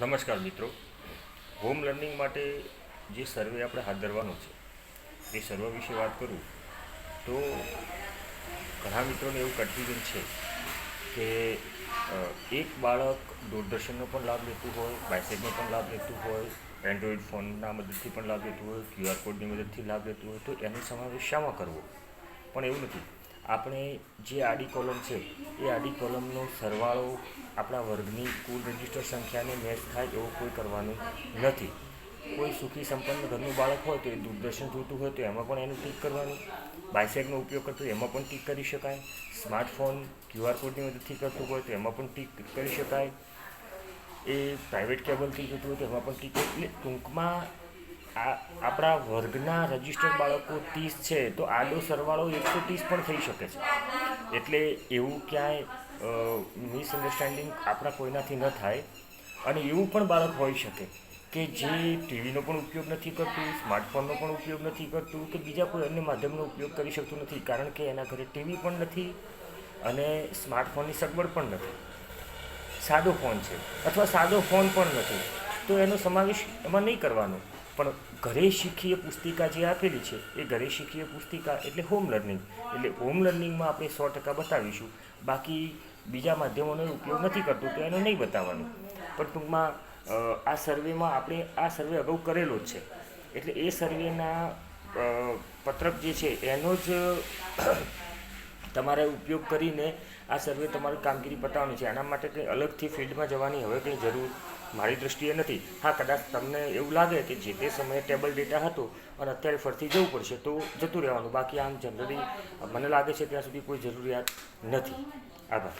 નમસ્કાર મિત્રો. Home learning માટે જે સર્વે આપણે હાથ ધરવાનો છે, એ સર્વે વિશે વાત કરું તો ઘણા મિત્રોને એવું કન્ફ્યુઝન છે કે એક બાળક દૂરદર્શનનો પણ લાભ લેતું હોય બાયસેગનો પણ લાભ લેતું હોય એન્ડ્રોઈડ ફોનના મદદથી પણ લાભ લેતું હોય ક્યુઆર કોડની મદદથી લાભ લેતું હોય, તો એનો સમાવેશ શામાં કરવો. પણ એવું નથી. આપણે જે આડી કોલમ છે, એ આડી કોલમનો સરવાળો આપણા વર્ગની કુલ રજિસ્ટર સંખ્યાને મેચ થાય એવું કોઈ કરવાનું નથી. કોઈ સુખી સંપન્ન ઘરનું બાળક હોય તો એ દૂરદર્શન જોતું હોય તો એમાં પણ એનું ટીક કરવાનું. બાયસેગનો ઉપયોગ કરતો હોય એમાં પણ ટીક કરી શકાય. સ્માર્ટફોન ક્યુઆર કોડની મદદથી કરતું હોય તો એમાં પણ ટીક કરી શકાય. એ પ્રાઇવેટ કેબલથી જોતું હોય તો એમાં પણ ટીક એટલે ટૂંકમાં આ આપણા વર્ગના રજિસ્ટર્ડ બાળકો ત્રીસ છે, તો આડો સરવાળો એકસો ત્રીસ પણ થઈ શકે છે. એટલે એવું ક્યાંય મિસઅન્ડરસ્ટેન્ડિંગ આપણા કોઈનાથી ન થાય. અને એવું પણ બાળક હોઈ શકે કે જે ટીવીનો પણ ઉપયોગ નથી કરતું, સ્માર્ટફોનનો પણ ઉપયોગ નથી કરતું, કે બીજા કોઈ અન્ય માધ્યમનો ઉપયોગ કરી શકતું નથી, કારણ કે એના ઘરે ટીવી પણ નથી અને સ્માર્ટફોનની સગવડ પણ નથી. સાદો ફોન છે અથવા સાદો ફોન પણ નથી. તો એનો સમાવેશ એમાં નહીં કરવાનો. પણ ઘરે શીખીએ પુસ્તિકા જે આપેલી છે, એ ઘરે શીખીએ પુસ્તિકા એટલે હોમ લર્નિંગ એટલે હોમ લર્નિંગમાં આપણે સો ટકા બતાવીશું. બાકી બીજા માધ્યમોનો ઉપયોગ નથી કરતું તો એનો નહીં બતાવવાનું. પણ ટૂંકમાં આ સર્વેમાં આપણે આ સર્વે અગાઉ કરેલો જ છે. એટલે એ સર્વેના પત્રક જે છે, એનો જ તમારે ઉપયોગ કરીને આ સર્વે તમારી કામગીરી બતાવવાની છે. આના માટે કંઈ અલગથી ફિલ્ડમાં જવાની હવે કંઈ જરૂર મારી દૃષ્ટિએ નથી. હા, કદાચ તમને એવું લાગે કે જે તે સમયે ટેબલ ડેટા હતો અને અત્યારે ફરતી જવું પડશે, તો જતું રહેવાનું. બાકી આમ જનરલી મને લાગે છે, ત્યાં સુધી કોઈ જરૂરિયાત નથી. આભાર.